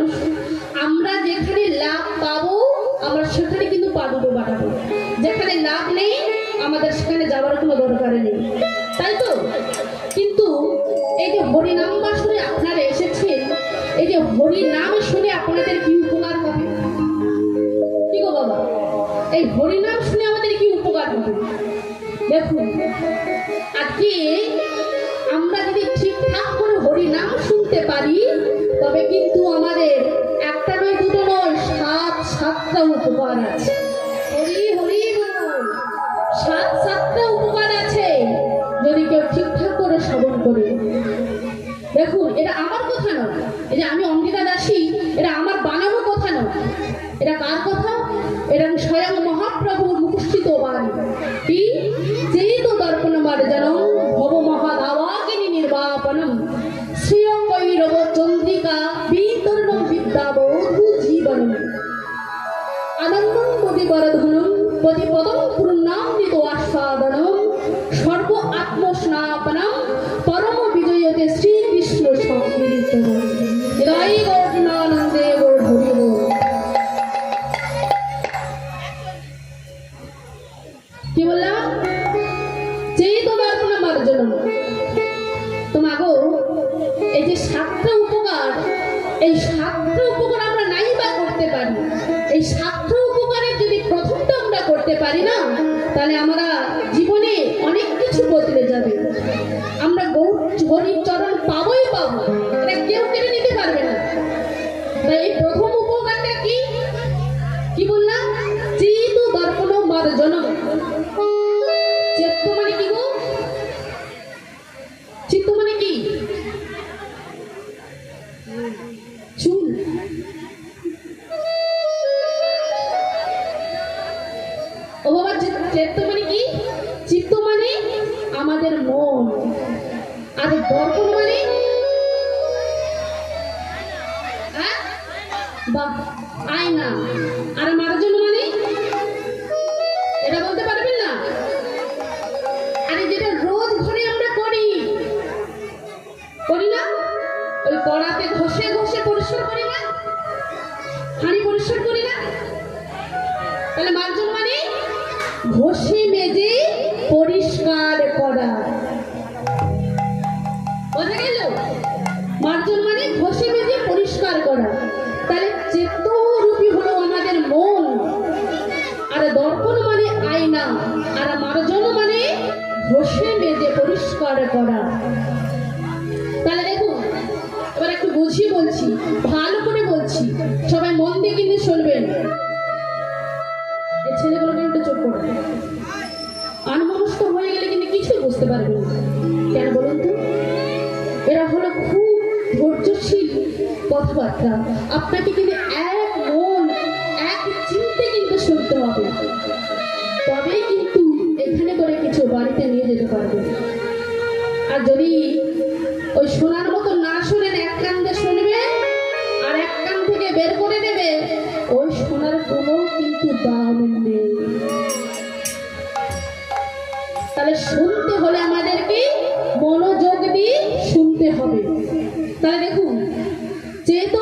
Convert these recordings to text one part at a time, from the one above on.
মানুষ আমরা যেখানে লাভ পাবো, আমরা সেখানে কিন্তু পা দুটো যেখানে লাভ নেই, আমাদের সেখানে যাওয়ার কোনো দরকার নেই। তাই তো? কিন্তু এই যে হরিনাম বাসনে আপনারা এসেছেন, এই যে হরিনাম শুনে আপনাদের কি উপকার হবে? কি গো বাবা? এই হরিনাম শুনে আমাদের কি উপকার হবে? দেখুন, আজকে এই যে আমি অঙ্কিতা দাসী এটা আমার এই সাতটা উপকার আমরা নাই বা করতে পারি এই সাতটা উপকারের যদি প্রথমটা আমরা করতে পারি না, তাহলে আমরা আয়না আর মার্জন মানে? এটা বলতে পারবেন না? আরে যেটা রোজ ঘরে আমরা করি। করি না? ওই কড়াতে ঘষে ঘষে পরিষ্কার করি না? হাঁড়ি পরিষ্কার করি না? তাহলে মার্জন মানে ঘষে বলছি, ভালো করে বলছি। সবাই মন দিয়ে কিন্তু শুনবেন। ছেলেগুলোকে একটু চোখ করে। আনমনস্ক হয়ে গেলে কিন্তু কিছুই বুঝতে পারবে না। কেন বলুন তো? এরা হলো খুব ধৈর্যশীল কথাবার্তা। আপনাকে কিন্তু এক মন, এক চিন্তে কিন্তু শুনতে হবে। তবেই কিন্তু এখানে করে কিছু বাড়িতে নিয়ে যেতে পারবে। আর যদি ওই শোনার মতো ওই সোনার কোনো কিন্তু দাম নেই। তাহলে শুনতে হলে আমাদেরকে মনোযোগ দিয়ে শুনতে হবে। তাহলে দেখুন চেত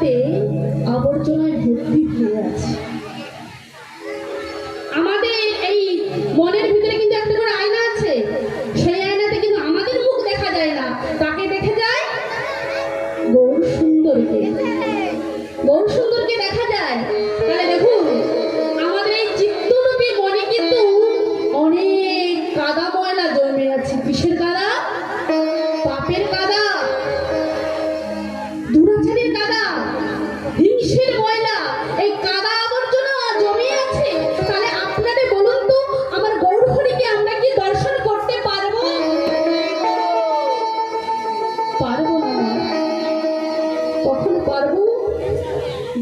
আয়নাতে আবর্জনায় ভর্তি হয়ে আছে।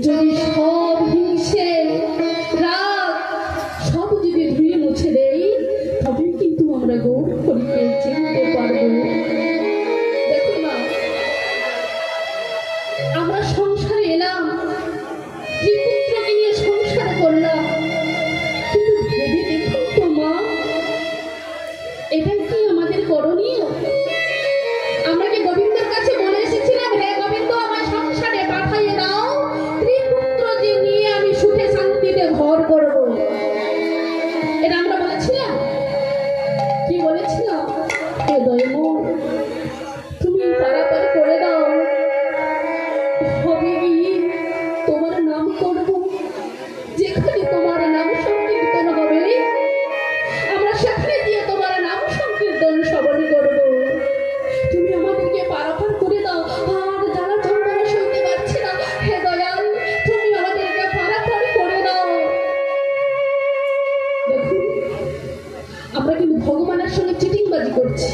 যদি সব হিংসে, রাগ, সব যদি ধুয়ে মুছে দেই তবে কিন্তু আমরা গৌর করিতে চিনতে পারব। দেখো আমরা সংসারে এলাম যে পুত্রকে নিয়ে সংসার করলাম, কিন্তু মা, এটা কি আমাদের করণীয়? বৌমানার সঙ্গে চিটিংবাজি করছি।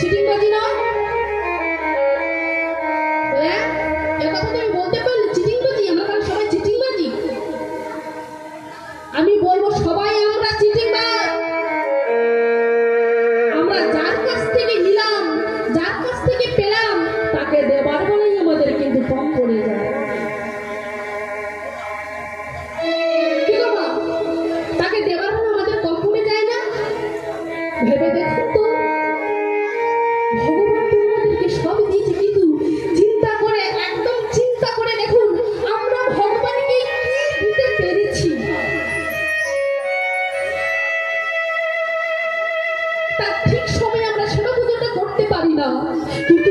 চিটিংবাজি নয় ঠিক সময়ে আমরা সেবা পুজোটা করতে পারি না। কিন্তু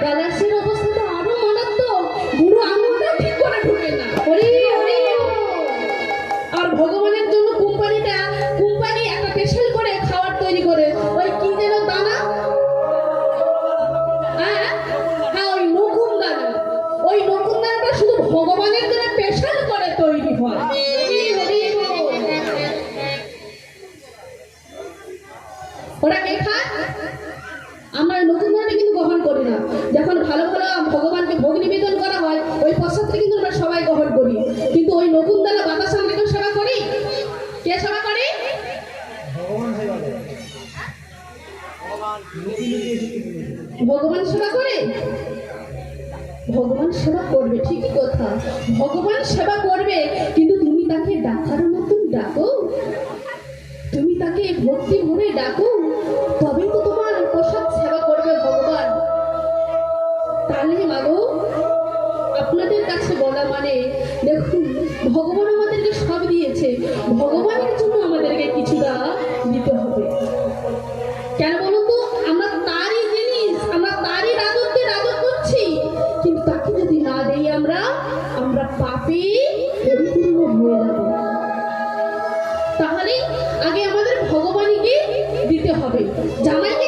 Balance. ভগবান সেবা করবে ঠিকই কথা। ভগবান সেবা করবে, কিন্তু তুমি তাকে ডাকার মতন ডাকো। তুমি তাকে ভক্তি ভরে ডাকো। দিতে হবে। জামাইকে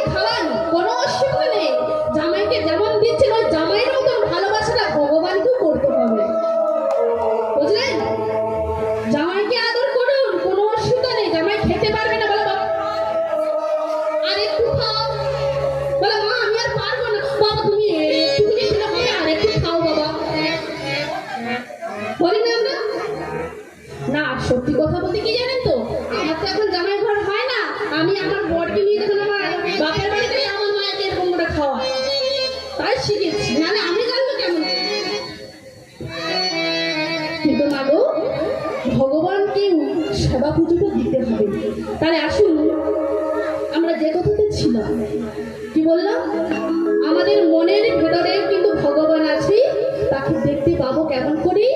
সেবা পুজোটা দিতে হবে। তাহলে আসুন, আমরা যে কথাতে ছিলাম, কি বললাম? আমাদের মনের ভেতরে কিন্তু ভগবান আছে, তাকে দেখতে পাবো কেমন করে?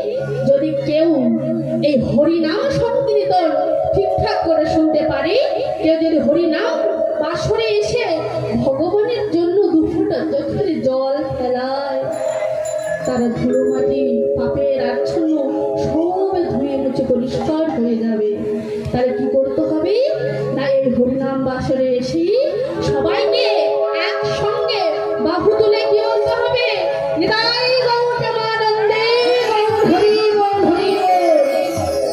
যদি কেউ এই হরিনাম সংকীর্তন ঠিকঠাক করে শুনতে পারে, কেউ যদি হরিনাম বাসরে এসে ভগবানের জন্য দুপুরটা চোখের জল ফেলায়, তারা ধুলো হরিনাম বাসরে এসে সবাইকে